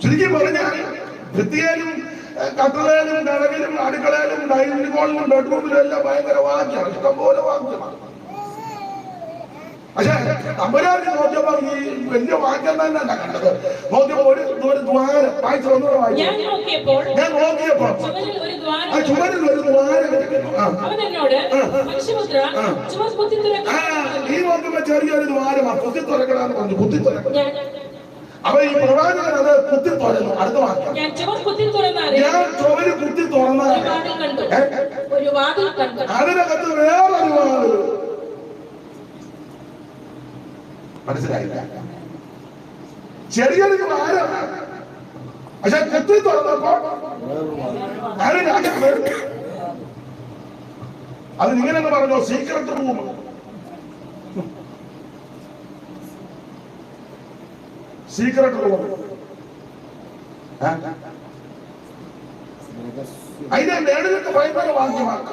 ചുരുക്കി പറഞ്ഞാൽ വൃത്തിയാലും കട്ടളയിലും കിണകിലും അടുക്കളയിലും ഡൈനിങ് ഹോളിലും ബെഡ്റൂമിലും എല്ലാം ഭയങ്കര വാക്യാണ് ഇഷ്ടം പോലെ വാക്യമാണ് പക്ഷേ തമ്പുരാനെ നോക്കിയപ്പോ ഈ വലിയ വാക്യം തന്നെ അല്ല കണ്ടത് ഒരു ദ്വാരം വായിച്ചു ഞാൻ നോക്കിയപ്പോൾ ആ ദ്വാരം ചുമരിൽ ഒരു ദ്വാരം. അവൻ എന്നോട്. മനുഷ്യപുത്ര. കുത്തി ഈ നോക്കുമ്പോ ചെറിയൊരു ദ്വാരമാണ് കുത്തി തുറക്കണമെന്ന് പറഞ്ഞു കുത്തി തുറക്കണം ഞാൻ അപ്പൊ ഈ പ്രവാചകൻ അത് കുത്തി തുറന്നു അടുത്ത വാക്യം. ഞാൻ ചുവ കുത്തി ഞാൻ ചുമര് കുത്തി തുറന്നാൽ കണ്ടു. ഒരു വാതിൽ കണ്ടു. അതിനകത്ത് വേറൊരു വാതിൽ. മനസ്സിലായില്ല. ചെറിയൊരു ദ്വാരമാണ് പക്ഷെ കുത്തി തുറന്നപ്പോ അത് രാജാവ് അത് ഇങ്ങനെ പറഞ്ഞോ സീക്രട്ട് റൂം സീക്രട്ട് റൂം അതിന്റെ മേളിലൊക്കെ ഭയങ്കര വാക്യമാണ്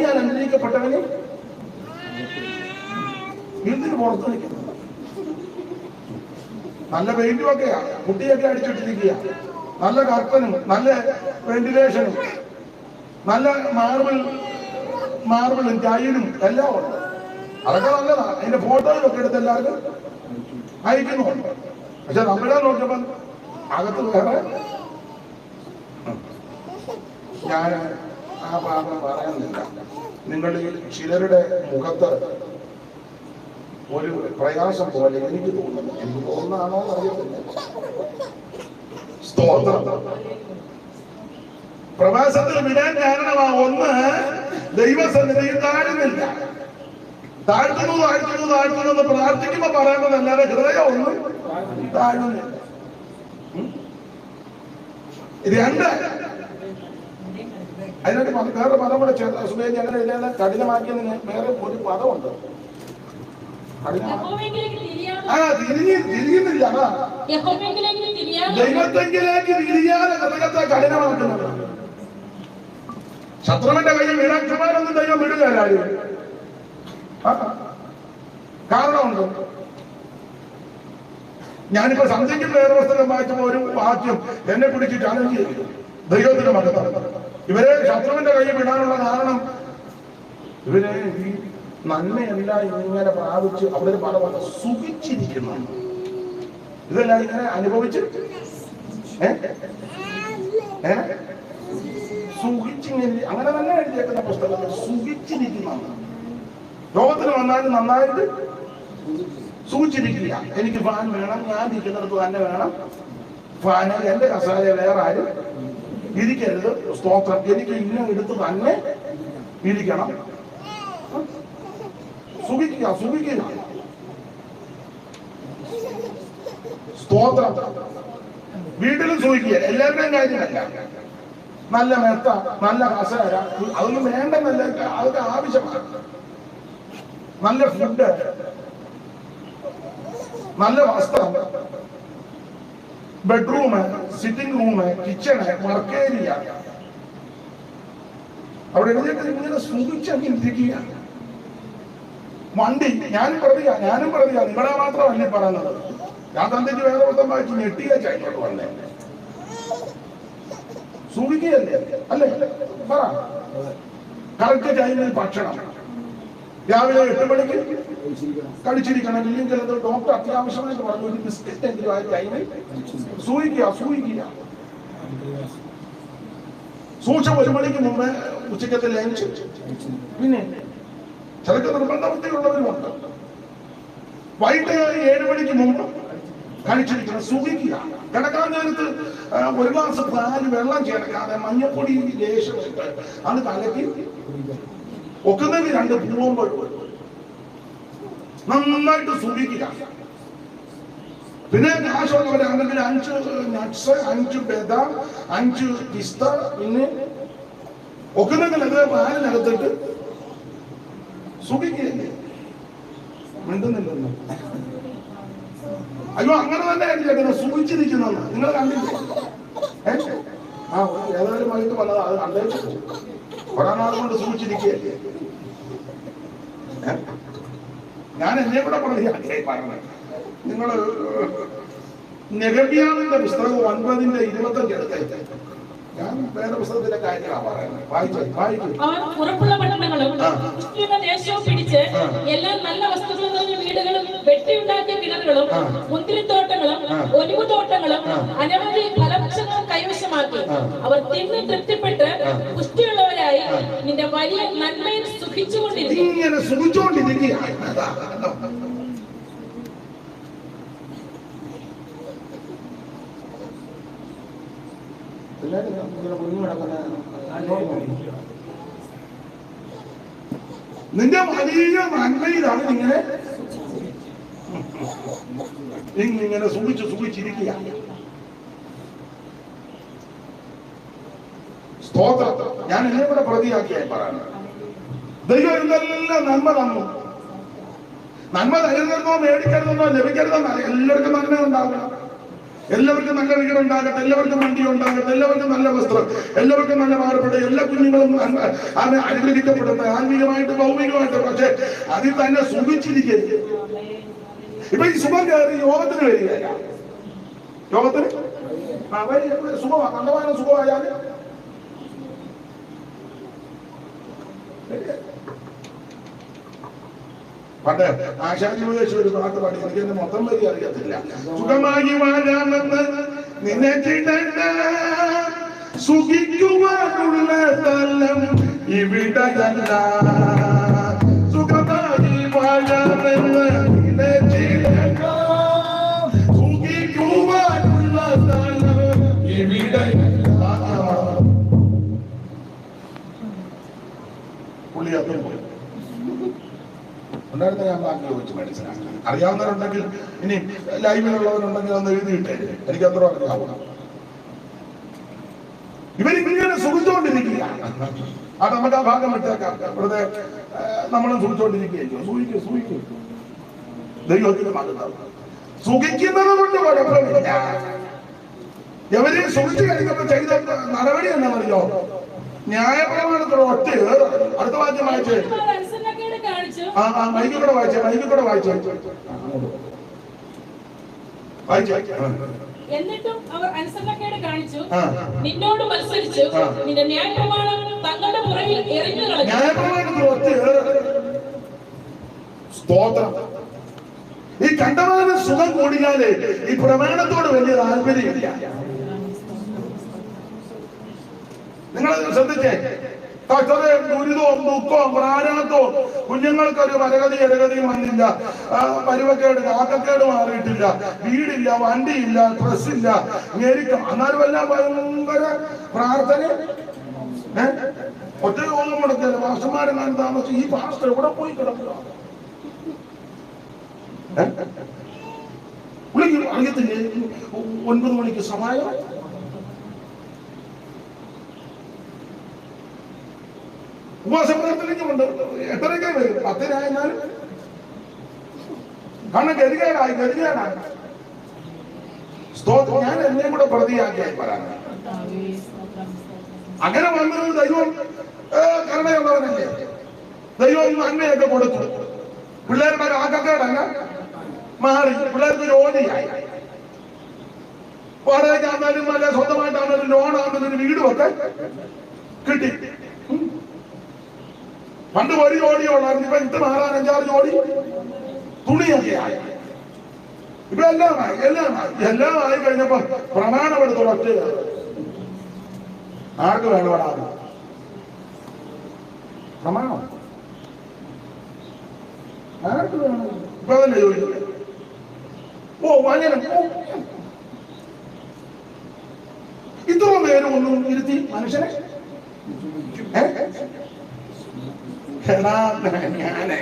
ഞാൻ അനുഗ്രഹിക്കപ്പെട്ടവന് എന്തിനു പുറത്തു നിൽക്കുന്നു? നല്ല പെയിന്റും ഒക്കെയാ കുട്ടിയൊക്കെ അടിച്ചിട്ടിരിക്കുക. നല്ല കർപ്പനും നല്ല വെന്റിലേഷനും നല്ല മാർബിൾ മാർബിളും ടൈലും എല്ലാം ഉണ്ട്. അതൊക്കെ നല്ലതാ. അതിന്റെ ഫോട്ടോയിലൊക്കെ എടുത്ത് എല്ലാവർക്കും അയക്കുന്നുണ്ട്. പക്ഷെ നമ്മളെ നോക്കിയപ്പോൾ അകത്ത് വേറെ ഞാൻ ആ ഭാഗം പറയുന്നില്ല നിങ്ങളിൽ ചിലരുടെ മുഖത്ത് ഒരു പ്രയാസം പോലെ എനിക്ക് തോന്നുന്നു. എനിക്ക് തോന്നാണോ സ്തോത്രം. പ്രവാസത്തിൽ വിടാൻ കാരണമാ ഒന്ന് ദൈവസന്നിധിയിൽ താഴുന്നില്ല. താഴ്ത്തുന്നു താഴ്ത്തുന്നു താഴ്ത്തുന്നു എന്ന് പ്രാർത്ഥിക്കുമ്പോ പറയേണ്ടതല്ലാതെ ഹൃദയം ഒന്നും താഴുന്നില്ല? രണ്ട്. അതിനൊരു വേറെ പദം കൂടെ ചേർത്ത്. സുബേജ് അങ്ങനെ ഇതിനെ കഠിനമാക്കിയതിന് വേറെ ഒരു പദമുണ്ട്. ആ തിരിഞ്ഞ് തിരിയുന്നില്ല ദൈവത്തെങ്കിലേക്ക് തിരിയാതെ ഹൃദയത്തെ കഠിനമാക്കുന്നത് ശത്രുവിന്റെ കയ്യിൽ മീനാക്ഷിമാരൊന്നും ദൈവം വിടുക. ആ. കാരണമുണ്ട്? ഞാനിപ്പോ സംശയിക്കുന്ന വേറെ പുസ്തകം വായിച്ചപ്പോ ഒരു വാക്യം എന്നെ പിടിച്ച് ചാലഞ്ച് ചെയ്തു. ദൈവത്തിന്റെ മകത്താണ് ഇവരെ ശത്രുവിന്റെ കയ്യിൽ വിടാനുള്ള കാരണം ഇവരെ നന്മയെല്ലാം ഇങ്ങനെ പ്രാപിച്ച് അവിടെ ഒരു പദമാണ് സുഖിച്ചിരിക്കുന്നു. ഇതെല്ലാം ഇങ്ങനെ അനുഭവിച്ച്? സുഖിച്ചിങ്ങനെ അങ്ങനെ തന്നെ എഴുതിയേക്കുന്ന പുസ്തകത്തിൽ സുഖിച്ചിരിക്കുന്നു. ലോകത്തിൽ വന്നാലും നന്നായിട്ട് സൂക്ഷിച്ചിരിക്കില്ല എനിക്ക് ഫാൻ വേണം ഞാൻ ഇരിക്കുന്നിടത്ത് തന്നെ വേണം. ഫാന് എന്റെ കസാല വേറെ ആരും ഇരിക്കരുത്. സ്തോത്രം. എനിക്ക് ഇന്ന എടുത്ത് തന്നെ ഇരിക്കണം. സുഖിക്കുക സുഖിക്കുക. സ്തോത്രം. വീട്ടിലും സൂഹിക്കുക എല്ലാവരുടെയും കാര്യമല്ല. നല്ല മെത്ത നല്ല കസേര അതൊന്നും വേണ്ടെന്നല്ല അതൊക്കെ ആവശ്യമാണ്. നല്ല ഫുഡ് നല്ല വസ്ത്രം bedroom sitting room kitchen work area അവിടെ എഴുതിയിട്ട് ഇങ്ങനെ സുഖിച്ചിരിക്കുക വണ്ടി ഞാനും പ്രതിയാ ഞാനും പ്രതിയാ നിങ്ങളെ അല്ലേ പറയുന്നത്. ഞാൻ തന്നിട്ട് വേറെ വൃത്തം വായിച്ച് ഞെട്ടിയ ചൈനോട്ട് വന്നേ. സൂക്ഷിക്കുകയല്ലേ അല്ലേ? പറ. കറക്റ്റ് ടൈമിൽ ഭക്ഷണം. രാവിലെ എട്ട് മണിക്ക് കഴിച്ചിരിക്കണം. ഇല്ലെങ്കിൽ ഡോക്ടർ അത്യാവശ്യമായിട്ട് പറഞ്ഞു. ഒരു ബിസ്ക്കറ്റ് എങ്കിലും ആ ടൈമിൽ സൂക്ഷിക്കുക സൂക്ഷിക്കുക സൂക്ഷം ഒരു മണിക്ക് മുമ്പ് ഉച്ചക്കത്തെ ലഞ്ച് പിന്നെ? ചിലക്ക് നിർബന്ധമുള്ളവരുമുണ്ട് വൈകിട്ട് ഏഴ് മണിക്ക് മുമ്പ് കഴിച്ചിരിക്കണം സുഖിക്കുക കിടക്കാൻ നേരത്ത് ഒരു ഗ്ലാസ് പാൽ വെള്ളം ചേർക്കാതെ മഞ്ഞപ്പൊടി ലേശം അത് കലക്കി ഒക്കുന്നത് രണ്ട് പൂവുമ്പോൾ നന്നായിട്ട് സുഖിക്കുക പിന്നെ കാശുള്ളവരാണെങ്കിൽ അഞ്ച് നട്ട്സ് അഞ്ച് ബദാം അഞ്ച് പിസ്ത പിന്നെ ഒക്കുന്നെങ്കിൽ അത് പാലിനകത്തിട്ട് സുഖിക്കുകയല്ലേ? മിണ്ടുന്നില്ലെന്ന് അയ്യോ അങ്ങനെ തന്നെ ആയിരിക്കും സൂചിച്ചിരിക്കുന്നത് നിങ്ങൾ കണ്ടില്ലേ? ആ ഏതായാലും വൈകിട്ട് വന്നത്. അത് കണ്ടേച്ചു കുറെ കൊണ്ട് സൂക്ഷിച്ചിരിക്കുകയല്ലേ? ഞാൻ എന്നെ കൂടെ പറഞ്ഞു നിങ്ങൾ നെഗബിയാവിന്റെ പുസ്തകം ഒൻപതിന്റെ ഇരുപത്തഞ്ച് എടുത്തേ ഞാൻ വേദപുസ്തകത്തിന്റെ കാര്യങ്ങളാണ് പറയുന്നത്. വായിച്ചു വായിച്ചു അവൻ ഉറപ്പുള്ള പട്ടണങ്ങളും. പുഷ്ടിയുള്ള ദേശവും പിടിച്ച് എല്ലാ നല്ല വസ്തുക്കളും നിറഞ്ഞ വീടുകളും വെട്ടിയുണ്ടാക്കിയ കിണറുകളും. മുന്തിരിത്തോട്ടങ്ങളും. ഒലിവ് തോട്ടങ്ങളും അനവധി ഫലവൃക്ഷങ്ങളും കൈവശമാക്കി അവർ തിന്ന് തൃപ്തിപ്പെട്ട്. പുഷ്ടിയുള്ളവരായി നിന്റെ വലിയ നന്മയിൽ സുഖിച്ചുകൊണ്ടിരിക്കും. ഇങ്ങനെ സുഖിച്ചുകൊണ്ടിരിക്കുകയാണ്. നിന്റെ വലിയ നന്മയിലാണ് നിങ്ങളെ ഇങ്ങനെ സുഖിച്ച് സുഖിച്ചിരിക്കുക. സ്തോത്രം. ഞാൻ എന്നെ കൂടെ പ്രതിയാക്കിയായി പറയുന്നത് ദൈവം എന്തെല്ലാം നന്മ തന്നു. നന്മ തരുന്നോ മേടിക്കരുതെന്നോ ലഭിക്കരുതെന്നോ എല്ലാവർക്കും നന്മ ഉണ്ടാകും എല്ലാവർക്കും നല്ല വീട് ഉണ്ടാകട്ടെ എല്ലാവർക്കും വണ്ടി ഉണ്ടാകട്ടെ എല്ലാവർക്കും നല്ല വസ്ത്രം എല്ലാവർക്കും നല്ല മാറപ്പെട്ട് എല്ലാ കുഞ്ഞുങ്ങളും അനുഗ്രഹിക്കപ്പെടട്ടെ ആത്മീയമായിട്ട് ഭൗമികമായിട്ട്. പക്ഷെ അതിൽ തന്നെ സുഖിച്ചിരിക്കരുത്. ഇപ്പൊ ഈ സുഖം കയറി യോഗത്തിന് വരികയല്ല യോഗത്തിന്? സുഖമാണ് കണ്ടമാനം സുഖമായാൽ? പണ്ട് ആശാജി ഉപദേശിച്ച ഒരു പാട്ട് പാടി. എനിക്ക് എന്റെ മൊത്തം വരി അറിയത്തില്ല. സുഖമായി വാഴാമെന്ന് നിനച്ചിടണ്ട സുഖിക്കുവാനുള്ള തലം ഇവിടെയല്ല സുഖമായി വാഴാമെന്ന് നിനച്ചിടണ്ട സുഖിക്കുവാനുള്ള തലം ഇവിടെയല്ല പുള്ളി അതും ഉണ്ടായിരുന്ന ബാങ്ക് ചോദിച്ചു മനസ്സിലാക്കി അറിയാവുന്നവരുണ്ടെങ്കിൽ ഇനി ലൈവിലുള്ളവരുണ്ടെങ്കിൽ ഒന്ന് എഴുതിയിട്ടേ. എനിക്ക് അത്ര അറിയാവുന്ന ഇവരിങ്ങനെ സുഖിച്ചുകൊണ്ടിരിക്കുക അത് നമുക്ക് ആ ഭാഗം വിട്ടേക്കാം. വെറുതെ നമ്മളും സുഖിച്ചുകൊണ്ടിരിക്കുകയല്ലോ സൂഹിക്കും സൂഹിക്കും ദൈവത്തിന്റെ മകനാണ് സുഖിക്കുന്നത് കൊണ്ട് കുഴപ്പമില്ല. എവരെ സുഖിച്ചു കഴിക്കുമ്പോൾ ചെയ്ത നടപടി എന്താണെന്നറിയോ ന്യായപ്രമാണത്തോട് ഒറ്റ. അടുത്ത വാക്യം വായിച്ചേ. ആ ആ മൈക്കിൽ കൂടെ വായിച്ചേ മൈക്കിൽ കൂടെ വായിച്ചേ. വായിച്ചേ. എന്നിട്ടും അവർ അനുസരണക്കേട് കാണിച്ചു. നിന്നോട് മത്സരിച്ചു. ആ. നിന്റെ ന്യായപ്രമാണം തങ്ങളുടെ പുറകിൽ എറിഞ്ഞു കളഞ്ഞു. ന്യായപ്രമാണത്തിൽ ഒറ്റ ഏറ്. സ്തോത്രം. ഈ കണ്ടമാന സുഖം കൂടിയാൽ ഈ പ്രമാണത്തോട് വലിയ താല്പര്യമില്ല. നിങ്ങൾ ശ്രദ്ധിച്ചേ? കർത്തവ്യ ദുരിതവും ദുഃഖവും പ്രാരണത്വവും കുഞ്ഞുങ്ങൾക്ക് ഒരു വരഗതി ഇരഗതിയും വന്നില്ല. പരുവക്കേട് കാക്കക്കേട് മാറിയിട്ടില്ല. വീടില്ല വണ്ടിയില്ല ഡ്രസ്സില്ല. ഞെരുക്കം എന്നാലും എല്ലാം ഭയങ്കര പ്രാർത്ഥന? ഒറ്റ യോഗം മുടക്കില്ല. ഞാൻ താമസിച്ചു ഈ പാസ്റ്റർ എവിടെ പോയി കിടക്കുക? അറിയത്തില്ലേ ഒൻപത് മണിക്ക് സഹായം ഉപവാസപ്രാർത്ഥനയ്ക്കുമുണ്ട് എത്രയൊക്കെ വരും? പത്തിനായിരുന്നാലും കാരണം ഗതികേടായി ഗതികേടായി. ഞാൻ എന്നെയും കൂടെ പ്രതിയാക്കിയായി പറയാൻ. അങ്ങനെ വന്നത് ദൈവം കരുണയുള്ളവനല്ലേ? ദൈവം നന്മയൊക്കെ കൊടുത്തു. പിള്ളേരുടെ ആകക്കേടല്ല. മാറി. പിള്ളേർക്ക് ജോലിയായി വാടകയ്ക്കാണെങ്കിലും അല്ല സ്വന്തമായിട്ടാണെങ്കിലും ലോണാണെങ്കിലും വീടുമൊക്കെ കിട്ടി. പണ്ട് ഒരു ഉള്ളായിരുന്നു ഇപ്പൊ ഇത് മാറാൻ അഞ്ചാറ് ജോഡി. തുണിയൊക്കെ ആയി. ഇപ്പൊ എല്ലാമായി എല്ലാമായി എല്ലാം ആയി കഴിഞ്ഞപ്പോ പ്രമാണമെടുത്ത് ഒറ്റ ആർക്ക് വേണോടാ പ്രമാണം. ആർക്ക് വേണം? ഇപ്പൊ അതല്ലേ ഓ വചനം ഇത്ര പേരും ഒന്നും ഇരുത്തി മനുഷ്യനെ? എടാ ഞാനേ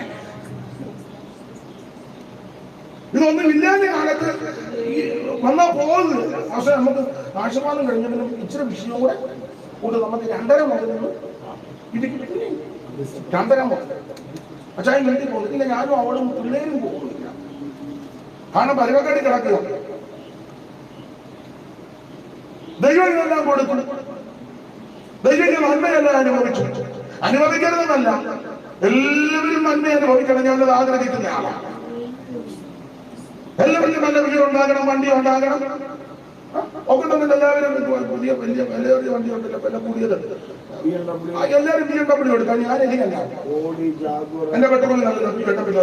ഇതൊന്നും ഇല്ലാതെ കാലത്ത് വന്നാ പോകുന്നത് പക്ഷെ നമുക്ക് ആശീർവാദം കഴിഞ്ഞാലും ഇച്ചിരി വിഷയം കൂടെ കൊണ്ട് നമുക്ക് രണ്ടര മുതൽ ഇടുക്കി രണ്ടര മുതൽ അച്ഛായി വീട്ടിൽ പോകുന്നില്ല ഞാനും അവളും പിള്ളേരും പോകുന്നില്ല കാരണം പരുവക്കടി കിടക്കുക ദൈവം ഇതെല്ലാം കൊടുത്തു. ദൈവം നന്മയെല്ലാം അനുഭവിച്ചു. അനുവദിക്കരുതെന്നല്ല എല്ലാവരും നന്മ അനുഭവിക്കണം. ഞാനത് ആഗ്രഹിക്കുന്ന ആളാണ് എല്ലാവരും നല്ല വീടുണ്ടാകണം വണ്ടി ഉണ്ടാകണം. ഒക്കെ ഉണ്ടെങ്കിൽ എല്ലാവരും പുതിയ വലിയ വിലയേറിയ വണ്ടി ഉണ്ടല്ലോ വില കൂടിയത് എല്ലാവരും ബി എം ഡബ്ല്യൂ എടുക്കാം ഞാൻ എനിക്കല്ല എന്റെ പെട്ടെന്ന് നല്ല ഡബ്ല്യൂ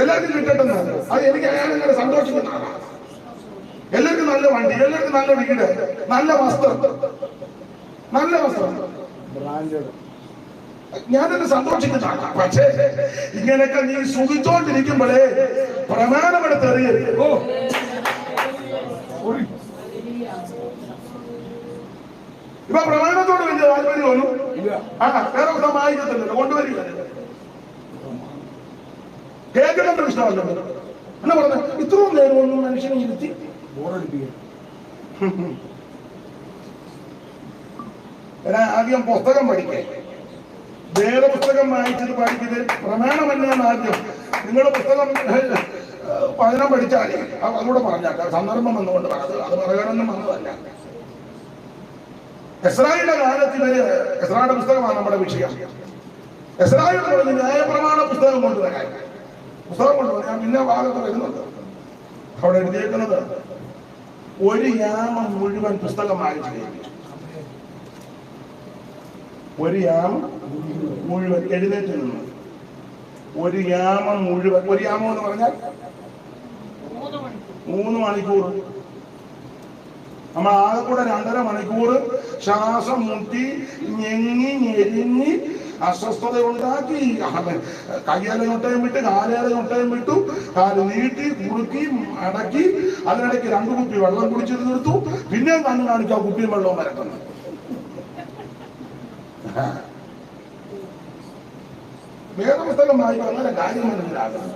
എല്ലാവർക്കും കിട്ടട്ടെന്ന് അത് എനിക്ക് ഞാൻ അങ്ങനെ സന്തോഷിക്കുന്ന ആളാണ് എല്ലാവർക്കും നല്ല വണ്ടി എല്ലാവർക്കും നല്ല വീട് നല്ല വസ്ത്രം. നല്ല വസ്ത്രം. ബ്രാൻഡഡ് ഞാനത് സന്തോഷിക്കുന്നതാണ് പക്ഷേ ഇങ്ങനെയൊക്കെ നീ സുഖിച്ചോണ്ടിരിക്കുമ്പോഴേ പ്രമാണമെടുത്ത് എറിയരുത് ഓ. ഇപ്പൊ പ്രമാണത്തോട് വലിയ താല്പര്യം തോന്നും ആ വേറെ ഒന്നും കൊണ്ടുവരില്ല. കേൾക്കണം ഇഷ്ടമല്ലോ. എന്നാ പറഞ്ഞ? ഇത്രയും നേരം ഒന്നും മനുഷ്യനെ ഇരുത്തി ബോറടിപ്പിക്കുക ആദ്യം പുസ്തകം പഠിക്കേ. വേദപുസ്തകം വായിച്ചത് വായിക്കുന്നത് പ്രമാണമല്ലാന്ന് ആദ്യം. നിങ്ങളുടെ പുസ്തകം പഠിച്ചാലേ അത് അതുകൂടെ പറഞ്ഞാൽ സന്ദർഭം വന്നുകൊണ്ട് പറഞ്ഞത് അത് പറയാനൊന്നും വന്നതല്ല. എസ്രായിയുടെ കാലത്തിൽ എസ്രായുടെ പുസ്തകമാണ് നമ്മുടെ വിഷയം. എസ്രായുടെ പറഞ്ഞ് ന്യായപ്രമാണ പുസ്തകം കൊണ്ടുവരാൻ. പുസ്തകം കൊണ്ടുവരാൻ ഞാൻ പിന്നെ ഭാഗത്ത് വരുന്നുണ്ട്. അവിടെ എഴുതിയേക്കുന്നത് ഒരു യാമം മുഴുവൻ പുസ്തകം വായിച്ചു കഴിഞ്ഞു. ഒരു യാമം മുഴുവൻ എഴുന്നേറ്റ് നിന്നു. ഒരു യാമം മുഴുവൻ ഒരു യാമം എന്ന് പറഞ്ഞാൽ മൂന്ന് മണിക്കൂർ. നമ്മൾ ആകെ കൂടെ രണ്ടര മണിക്കൂർ ശ്വാസം മുട്ടി ഞെങ്ങി ഞെരിഞ്ഞി അസ്വസ്ഥത ഉണ്ടാക്കി. കയ്യാലെ ഞൊട്ടയും വിട്ട് കാലയാലെ ഞൊട്ടയും വിട്ടു. കാൽ നീട്ടി കുറുക്കി അടക്കി. അതിനിടയ്ക്ക് രണ്ടു കുപ്പി വെള്ളം കുടിച്ചിട്ട് നിർത്തും പിന്നെയും കണ്ണു കാണിക്കാം കുപ്പിയും വെള്ളവും വരട്ടുന്നത്. വേദപുസ്തകം വായിക്കും അങ്ങനെ കാര്യം മനസ്സിലാക്കണം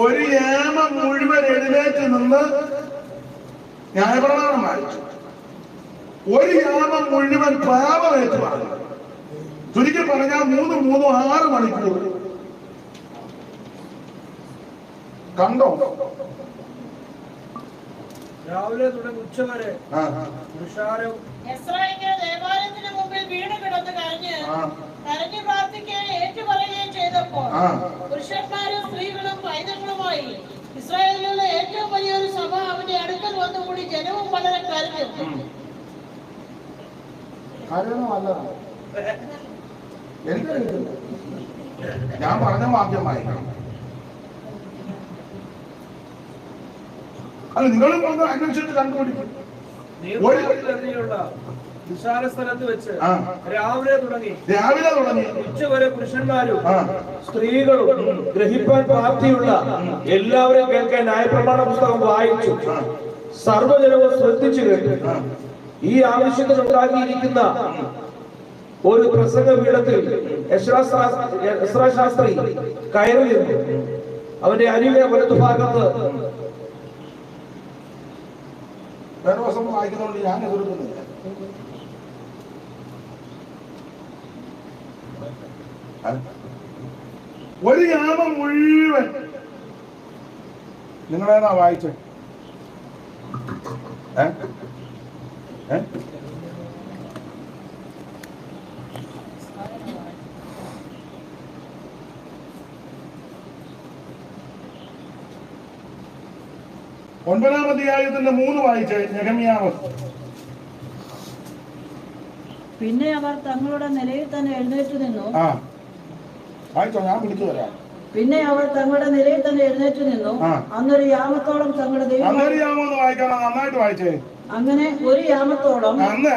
ഒരു ഏമ മുഴുവൻ എഴുന്നേറ്റ് നിന്ന് ന്യായപ്രമാണം വായിച്ചു. ഒരു യാമം മുഴുവൻ പാപമേറ്റു പറഞ്ഞു ചുരുക്കി പറഞ്ഞാൽ മൂന്ന് മൂന്നും ആറ് മണിക്കൂർ. കണ്ടോ? രാവിലെ തുടങ്ങി ഉച്ച വരെ ദേവാലയത്തിന് മുമ്പിൽ വീണ് കിടന്ന് കരഞ്ഞ് കരഞ്ഞു പ്രാർത്ഥിക്കുകയും ഏറ്റുപറയുകയും ചെയ്തപ്പോൾ ആ. പുരുഷന്മാരും സ്ത്രീകളും പൈതങ്ങളുമായി ഇസ്രായേലിലുള്ള ഏറ്റവും വലിയൊരു സഭ അവന്റെ അടുക്കൽ വന്നുകൂടി ജനവും വളരെ കരഞ്ഞു. കരയണം ഞാൻ പറഞ്ഞ വായിക്കണം. അല്ല നിങ്ങളും ഒന്ന് അന്വേഷിച്ചിട്ട് കണ്ടുപിടിക്കും വിശാല സ്ഥലത്ത് വെച്ച് രാവിലെ തുടങ്ങി. രാവിലെ തുടങ്ങി. ഉച്ചവരെ പുരുഷന്മാരും സ്ത്രീകളും ഗ്രഹിപ്പാൻ പ്രാപ്തിയുള്ള എല്ലാവരും കേൾക്കാൻ ന്യായപ്രമാണ പുസ്തകം വായിച്ചു. സർവജനവും സർവജനവും ശ്രദ്ധിച്ചു കേട്ടു. ഈ ആവശ്യത്തിന് ഉണ്ടാക്കിയിരിക്കുന്ന ഒരു പ്രസംഗ പീഠത്തിൽ ശാസ്ത്രി കയറി അവന്റെ അരികെ വലതുഭാഗത്ത് വേറെ ദിവസം വായിക്കുന്നതുകൊണ്ട് ഞാൻ എതിർക്കുന്നില്ല? ഒരു ഗ്രാമം മുഴുവൻ നിങ്ങളേതാ വായിച്ചേ ഏ? ഏ? ഒൻപതാം അധ്യായത്തിന്റെ മൂന്ന് വായിച്ചേ നെഹമ്യാവ്. പിന്നെ അവർ തങ്ങളുടെ നിലയിൽ തന്നെ എഴുന്നേറ്റ് നിന്നു. വായിച്ചോ ഞാൻ പിടിച്ചു വരാം പിന്നെ അവർ തങ്ങളുടെ നിലയിൽ തന്നെ എഴുന്നേറ്റ് നിന്നു. അന്നൊരു യാമത്തോളം തങ്ങളുടെ ദൈവം നന്നായിട്ട് വായിച്ചേ. അങ്ങനെ ഒരു യാമത്തോളം അന്ന്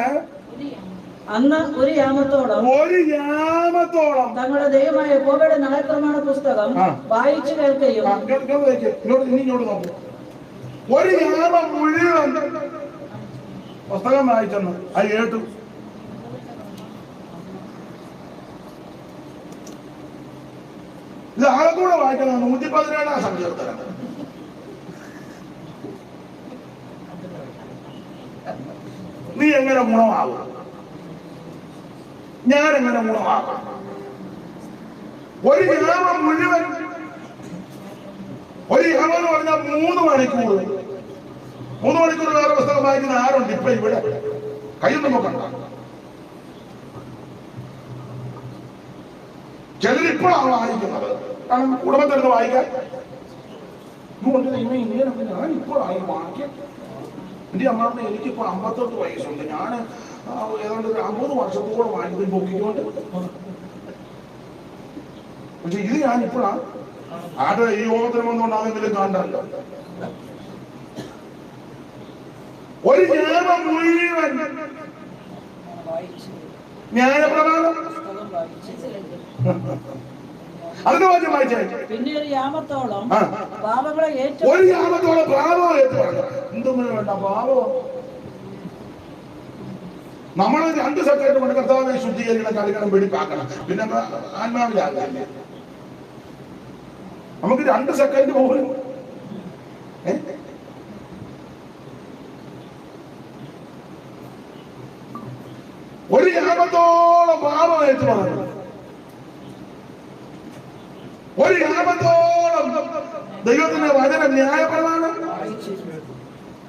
അന്ന് ഒരു യാമത്തോളം ഒരു യാമത്തോളം തങ്ങളുടെ ദൈവമായ യഹോവയുടെ ന്യായപ്രമാണ പുസ്തകം. വായിച്ചു കേൾക്കുകയും ഇങ്ങോട്ട് നോക്ക്. ഇങ്ങോട്ട് ഇനി ഇങ്ങോട്ട് നോക്ക് ഒരു യാമം മുഴുവൻ പുസ്തകം വായിച്ചെന്ന്. അത് കേട്ടു. ഇത് ആകെ കൂടെ വായിക്കണം നൂറ്റി പതിനേഴാം സങ്കീർത്തനം. നീ എങ്ങനെ ഗുണമാകും? ഞാൻ എങ്ങനെ ഗുണമാകും? ഒരു യാമം മുഴുവൻ ഒരു യാമം എന്ന് പറഞ്ഞാൽ മൂന്ന് മണിക്കൂർ. മൂന്ന് മണിക്കൂർ വേറെ പുസ്തകം വായിക്കുന്ന ആരുണ്ട്? ഇപ്പൊ ഇവിടെ. കയ്യൊന്നും നോക്കണ്ട. ചിലർ ഇപ്പോഴാണ് വായിക്കുന്നത്. കാരണം കുടുംബത്തിരുന്ന് വായിക്കാൻ. ഞാൻ ഇപ്പോഴാണ് വാക്യം എന്റെ അമ്മാവിടെ എനിക്കിപ്പോ അമ്പത്തെട്ട് വയസ്സുണ്ട്. ഞാൻ ഏതാണ്ട് ഒരു അമ്പത് വർഷത്തോളം വാങ്ങി പൊക്കിക്കൊണ്ട് പക്ഷെ ഇത് ഞാൻ ഇപ്പോഴാണ്. ആരുടെ ഈ യോഗത്തിന് വന്നുകൊണ്ടാണെങ്കിലും കാണണ്ടല്ലോ ഒരു നിയമം മുഴുവൻ. ന്യായപ്രമാണം അതിന്റെ വായിച്ചേ. പിന്നെ ഒരു യാമത്തോളം പാപങ്ങളെ ഏറ്റവും ഒരു യാമത്തോളം പാപം പറഞ്ഞു വേണ്ട പാപം. നമ്മൾ രണ്ട് സെക്കൻഡ് കൊണ്ട് കർത്താവിനെ ശുദ്ധീകരിക്കണം കളിക്കണം വെടിപ്പാക്കണം പിന്നെ ആത്മാവിലാകില്ല നമുക്ക് രണ്ട് സെക്കൻഡ് പോലും. ഏ? ഒരു യാമത്തോളം പാപം ഏറ്റു ഒരു യാമത്തോളം ദൈവത്തിന്റെ വചനം ന്യായപ്രമാണം.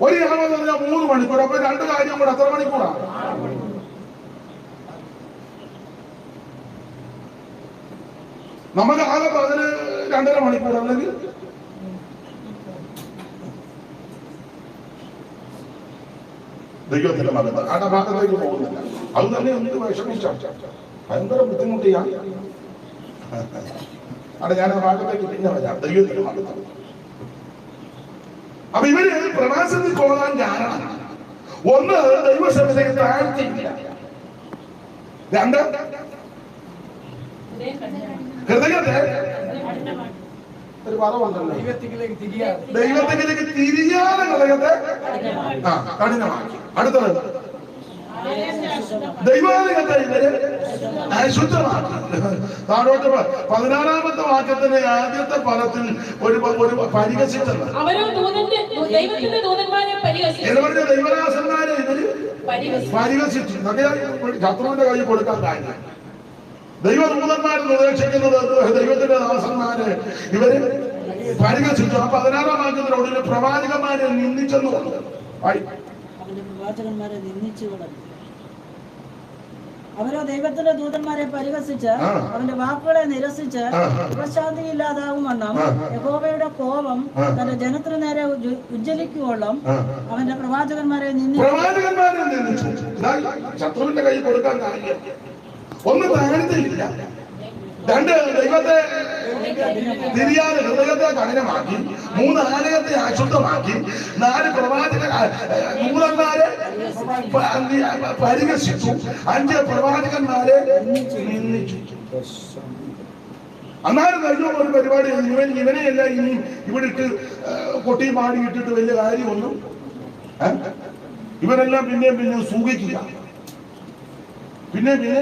ഒരു യാമം എന്ന് പറഞ്ഞാൽ മൂന്ന് മണിക്കൂർ. അപ്പൊ രണ്ട് കാര്യം കൂടെ എത്ര മണിക്കൂറാ? നമുക്ക് ആകെ പതിന് രണ്ടര മണിക്കൂർ അല്ലെങ്കിൽ ദൈവത്തിന്റെ മകത്ത് ആ ഭാഗത്തേക്ക് പോകുന്നില്ല. അത് തന്നെ എന്ത് വിഷമിച്ച. ഭയങ്കര ബുദ്ധിമുട്ടിയാണ് അവിടെ ഞാൻ ആ ഭാഗത്തേക്ക് പിന്നെ വരാം. ദൈവത്തിന്റെ മകത്ത് അപ്പൊ ഇവർ പ്രവാസത്തിൽ പോകാൻ കാരണം ഒന്ന് ദൈവസഭയെ താഴ്ത്തിയില്ല. രണ്ട് ഹൃദയത്തെ ഒരു പദമുണ്ടല്ലോ ദൈവത്തിലേക്ക് തിരിയാതെ ഹൃദയത്തെ ആ കഠിനമാക്കി. അടുത്തത് ദൈവാലയത്തെ ഇവർ അശുദ്ധമാക്കി. പതിനാറാമത്തെ വാക്യത്തിന്റെ ആദ്യത്തെ പദത്തിൽ ഒരു ഒരു പരിഹസിച്ചത് പറഞ്ഞ ദൈവദാസന്മാരെ ഇവർ പരിഹസിച്ചു. ശത്രുവിന്റെ കൈ കൊടുക്കാൻ കാര്യം. ദൈവദൂതന്മാരെ നിർദ്ദേശിക്കുന്നത് ദൈവത്തിന്റെ ദാസന്മാരെ ഇവർ പരിഹസിച്ചു. ആ പതിനാറാം വാക്യത്തിനോട് പ്രവാചകന്മാരെ നിന്ദിച്ചെന്ന് പറഞ്ഞു. പ്രവാചകന്മാരെ നിന്ദിച്ചു അവരോ ദൈവത്തിന്റെ ദൂതന്മാരെ പരിഹസിച്ച് അവന്റെ വാക്കുകളെ നിരസിച്ച്. ഉപശാന്തി ഇല്ലാതാകും വണ്ണം യഹോബയുടെ യഹോവയുടെ കോപം തന്റെ ജനത്തിന് നേരെ ഉജ്ജ- ഉജ്ജ്വലിക്കുവോളം അവന്റെ പ്രവാചകന്മാരെ നിന്നിട്ടുണ്ട് പ്രവാചകന്മാരെ ശത്രുവിന്റെ കൈ കൊടുക്കാൻ കാര്യം ഒന്ന് രണ്ട് ദൈവത്തെ തിരിയാതെ ഹൃദയത്തെ കഠിനമാക്കി മൂന്ന് ആലയത്തെ അശുദ്ധമാക്കി നാല് പ്രവാചക മൂന്നന്മാരെ പ- പരിഹസിച്ചു അഞ്ച് പ്രവാചകന്മാരെ അന്നാലും കഴിഞ്ഞ ഒരു പരിപാടി. ഇവൻ ഇവനെയല്ല ഇനി ഇവിടെ ഇട്ട് കൊട്ടിയും പാടി ഇട്ടിട്ട് വലിയ കാര്യമൊന്നും? ഇവരെല്ലാം പിന്നെയും പിന്നെയും സൂഹിക്കുക പിന്നെ പിന്നെ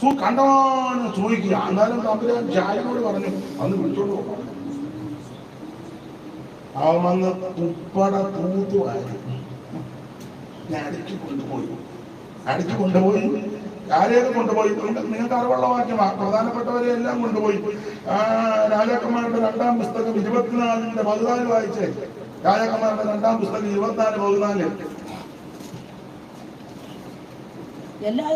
സു കണ്ടവാണ് ചോദിക്കുക. എന്നാലും തമ്പുരാൻ ചായനോട് പറഞ്ഞു. അന്ന് വിളിച്ചോണ്ട് പോകാം അവൻ വന്ന് തുപ്പട തൂത്തുവായി ഞാൻ അടിച്ചു കൊണ്ടുപോയി. അടിച്ചു കൊണ്ടുപോയി. ആരെയൊക്കെ കൊണ്ടുപോയി. നിങ്ങൾക്ക് നിങ്ങൾക്ക് അറിവുള്ള വാക്യം പ്രധാനപ്പെട്ടവരെ എല്ലാം കൊണ്ടുപോയി. രാജാക്കന്മാരുടെ രണ്ടാം പുസ്തകം ഇരുപത്തിനാലിന്റെ പതിനാല് വായിച്ചേ. രാജാക്കന്മാരുടെ രണ്ടാം പുസ്തകം ഇരുപത്തിനാല് പതിനാല്. എല്ലാ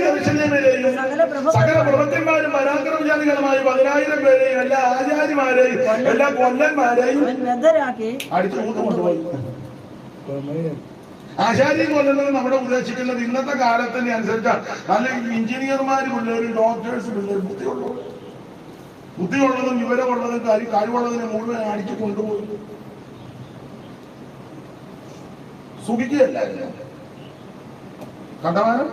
ജനുസലേമിലെയും സകല പ്രഭു- സകല പ്രഭുക്കന്മാരും പരാക്രമശാലികളുമായി പതിനായിരം പേരെയും എല്ലാ ആചാര്യമാരെയും എല്ലാ കൊല്ലന്മാരെയും അടിച്ചു കൊണ്ടുപോയി. ആചാര്യം കൊല്ലുന്നത് നമ്മുടെ ഉദ്ദേശിക്കുന്നത് ഇന്നത്തെ കാലത്തിന് അനുസരിച്ചാണ്. നല്ല എഞ്ചിനീയർമാർ പിള്ളേർ ഡോക്ടേഴ്സ് പിള്ളേർ ബുദ്ധിയുള്ളവർ ബുദ്ധിയുള്ളതും വിവരമുള്ളതും കാര്യം കഴിവുള്ളതിനെ മുഴുവൻ അടിച്ചു കൊണ്ടുപോയി. സുഖിക്കുകയല്ലായിരുന്നു കണ്ടമാനം?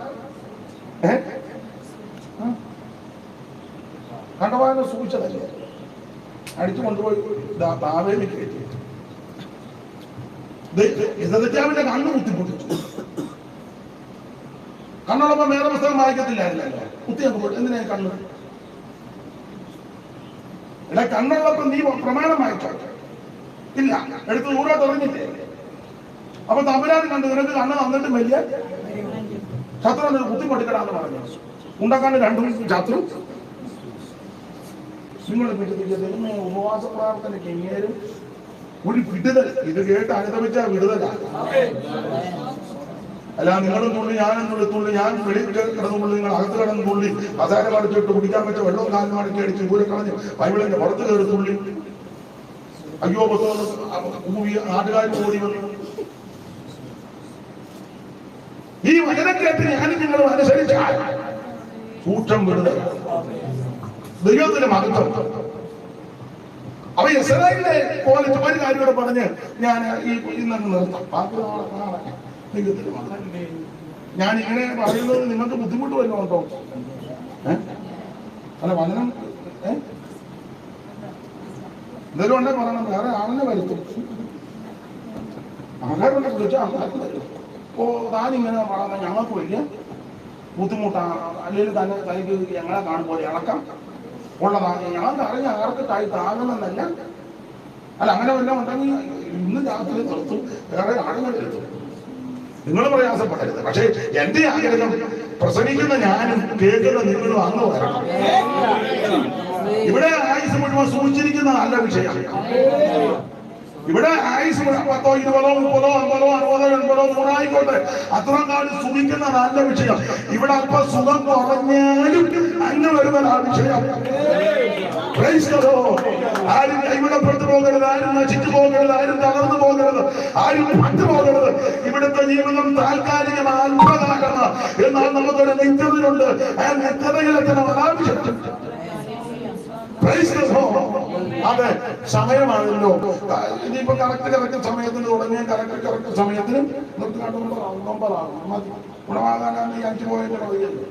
കണ്ടമാനം സൂക്ഷിച്ചതല്ലേ അടിച്ചു കൊണ്ടുപോയി. ബാബേലി കയറ്റി ഇസദച്ചാവിന്റെ കണ്ണ് കുത്തിപ്പൊട്ടിച്ചു. കണ്ണുള്ളപ്പോ വേറെ പുസ്തകം വായിക്കത്തില്ലായിരുന്നല്ലോ? കുത്തി അങ്ങ് എന്തിനാ കണ്ണ്? എടാ കണ്ണുള്ളപ്പോ നീ പ്രമാണം വായിച്ചോ? ഇല്ല. എടുത്ത് ദൂരോട്ട് തുടങ്ങിട്ടേ അപ്പൊ തമിഴ്നാട് കണ്ടു നിനക്ക് കണ്ണ് തന്നിട്ട് വലിയ ശത്രു ഒരു ബുദ്ധിമുട്ടിക്കടാന്ന് പറഞ്ഞു. ഉണ്ടാക്കാൻ രണ്ടും ശത്രു നിങ്ങൾ ദൈവമേ ഉപവാസ പ്രാർത്ഥന കെങ്ങേരും ഒരു വിടുതൽ. ഇത് കേട്ട് അനുഭവിച്ച വിടുതല. അല്ല നിങ്ങളും തുള്ളി ഞാനും തുള്ളി തുള്ളി ഞാൻ വെളിയിൽ കിടന്നു തുള്ളി നിങ്ങൾ അകത്ത് കിടന്ന് തുള്ളി. അസാര മടച്ചിട്ട് കുടിക്കാൻ വെച്ച വെള്ളവും കാലും മടക്കി അടിച്ച് ദൂരെ കളഞ്ഞ് ബൈബിളിന്റെ പുറത്ത് കയറി തുള്ളി. അയ്യോ പുസ്തകം നാട്ടുകാരും ഓടി വന്നു. ഈ വചനം കേട്ട് ഞാനും നിങ്ങളും അനുസരിച്ചാൽ കൂട്ടം വിടുതൽ ദൈവത്തിന്റെ മഹത്വം അപ്പൊ ഇസ്രായേലിന്റെ പോലെ ഒരു കാര്യം കൂടെ പറഞ്ഞ് ഞാൻ ഈ ഇന്നങ്ങ് നിർത്താം. ഞാൻ ഇങ്ങനെ പറയുന്നത് നിങ്ങൾക്ക് ബുദ്ധിമുട്ട് വല്ലതും ഉണ്ടോ അല്ല വചനം? എന്തെങ്കിലും ഉണ്ടെങ്കിൽ പറയണം. വേറെ ആളിനെ വരുത്തും. ആൾക്കാരുണ്ട് വിളിച്ചാൽ ആൾക്കാർക്ക് വരും ഓ താനിങ്ങനെ പറയുന്ന ഞങ്ങൾക്ക് വലിയ ബുദ്ധിമുട്ടാണ്. അല്ലെങ്കിൽ തന്നെ തനിക്ക് ഞങ്ങളെ കാണുമ്പോൾ ഇളക്കം ഉള്ളതാണ്. ഞാൻ അറിഞ്ഞ ആർക്ക് തായി താങ്ങണമെന്നല്ല. അല്ല അങ്ങനെ വല്ലതും ഉണ്ടെങ്കിൽ ഇന്ന് രാത്രി നിർത്തും. വേറെ ആളുകൾ എത്തും നിങ്ങൾ പ്രയാസപ്പെടരുത്. പക്ഷേ എന്റെ ആഗ്രഹം പ്രസംഗിക്കുന്ന ഞാനും കേൾക്കുന്ന നിങ്ങളും അങ്ങ് വരണം. ഇവിടെ ആയുസ് മുഴുവൻ സൂചിച്ചിരിക്കുന്ന നല്ല വിഷയം. ഇവിടെ ആയുസ് പത്തോ ഇരുപതോ മുപ്പതോ അമ്പതോ അറുപതോ എൺപതോ നൂറായിക്കോട്ടെ. അത്ര കാലം സുഖിക്കുന്ന നല്ല വിഷയം. ഇവിടെ അപ്പൊ സുഖം കുറഞ്ഞാലും അങ്ങ് വരുന്ന ആ വിഷയം. ആരും കൈവിടപ്പെട്ടു പോകരുത് ആരും നശിച്ചു പോകരുത് ആരും തകർന്നു പോകരുത് ആരും പറ്റു പോകരുത്. ഇവിടുത്തെ ജീവിതം താൽക്കാലികം അത്ഭുതമാക്കണം എന്നാൽ നമുക്കൊരു നിത്യതയുണ്ട്. ആ Praise the Lord. അതെ സമയമാണല്ലോ. ഇനിയിപ്പോ കറക്റ്റ് കറക്റ്റ് സമയത്തിന് തുടങ്ങിയ കറക്റ്റ് കറക്റ്റ് സമയത്തിന് നിർത്തിക്കാണ്ട് നമ്പറാകും മതി. ഗുണമാകാനാണ് ഈ അഞ്ചു പോയിന്റ് മതിയല്ലോ.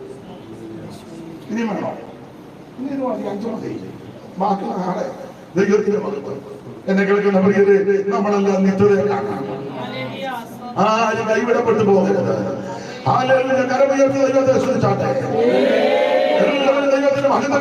ഇനി വേണോ? ഇനി ഇത് മതി അഞ്ചു മതി. ബാക്കി നാളെ ദൈവത്തിന്റെ മഹത്വം. എന്നെ കേൾക്കുന്ന പ്രിയരെ നമ്മളെല്ലാം നിത്യത കാണണം ആരും കൈവിടപ്പെട്ടു പോകരുത്. ആലോചന കരമുയർത്തി ദൈവത്തെ ശ്രദ്ധിച്ചാട്ടെ എല്ലാവരും ദൈവത്തിന്റെ മഹിമ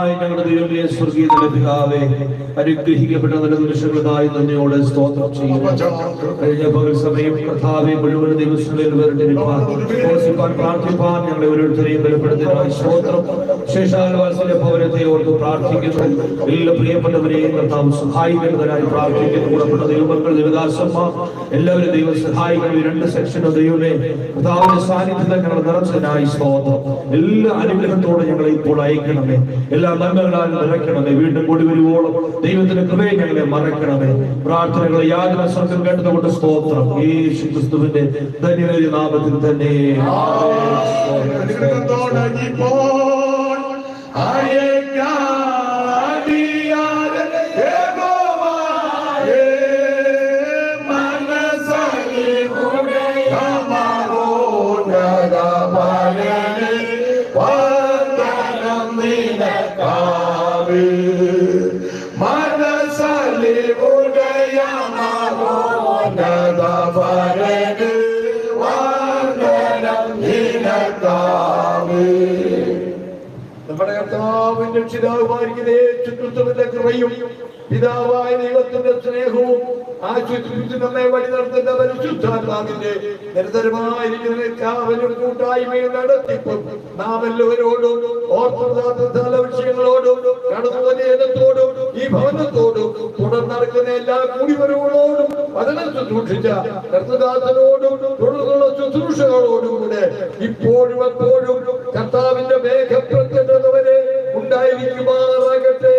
പരിശുദ്ധനായ ഞങ്ങളുടെ ദൈവമേ സ്വർഗീയ പിതാവേ അനുഗ്രഹിക്കപ്പെട്ട നല്ല നിമിഷങ്ങളായി നന്ദിയോടെ സ്തോത്രം ചെയ്യുന്നു. കഴിഞ്ഞ പകൽ സമയം കർത്താവെ മുഴുവൻ ദിവസങ്ങളിൽ വരണ്ടിരിപ്പാൻ ഓർസിപ്പാൻ പ്രാർത്ഥിപ്പാൻ ഞങ്ങളെ ഓരോരുത്തരെയും ബലപ്പെടുത്തിനായി സ്തോത്രം. ശേഷാലവാസിന്റെ ഭവനത്തെ ഓർത്ത് പ്രാർത്ഥിക്കുന്നു. എല്ലാ പ്രിയപ്പെട്ടവരെയും കർത്താവ് സഹായിക്കുന്നതിനായി പ്രാർത്ഥിക്കുന്നു. കൂടപ്പെട്ട ദൈവമക്കൾ ദേവദാസമ്മ എല്ലാവരും ദൈവം സഹായിക്കണം ഈ രണ്ട് സെക്ഷനും ദൈവമേ കർത്താവിന്റെ സാന്നിധ്യത്തിൽ ഞങ്ങൾ നിറച്ചതിനായി സ്തോത്രം. എല്ലാ അനുഗ്രഹത്തോടെ ഞങ്ങളെ ഇപ്പോൾ അയക്കണമേ. എല്ലാ നന്മകളാൽ നിറയ്ക്കണമേ. വീണ്ടും കൂടി വരുവോളം. ദൈവത്തിന്റെ കൃപയെ ഞങ്ങളെ മറക്കണമേ പ്രാർത്ഥനകളെ യാതൊരു സ്വർഗം കേട്ടതുകൊണ്ട് സ്തോത്രം. യേശു ക്രിസ്തുവിന്റെ ധന്യവേദി നാമത്തിൽ തന്നെ. തുടങ്ങിപ്പോൾ കർത്താവിന്റെ രക്ഷിതാവുമായിരിക്കുന്ന യേശു ക്രിസ്തുവിന്റെ കൃപയും പിതാവായ ദൈവത്തിന്റെ സ്നേഹവും ആശുപത്രി നമ്മെ വഴി നടത്തുന്ന പരിശുദ്ധാത്മാവിന്റെ നിരന്തരമായിരിക്കുന്ന എല്ലാവരും കൂട്ടായ്മയും നടത്തിപ്പും നാം എല്ലാവരോടും ഓർത്തദാന വിഷയങ്ങളോടും കടന്നു ഈ ഭവനത്തോടും നടക്കുന്ന എല്ലാ കൂടിവരവുകളോടും വചനം ശുശ്രൂഷിച്ച കർത്തദാസനോടും തുടർന്നുള്ള ശുശ്രൂഷകളോടും കൂടെ ഇപ്പോഴും എപ്പോഴും കർത്താവിന്റെ മേഘപ്രത്യക്ഷത ഉണ്ടായിരിക്കുമാറാകട്ടെ.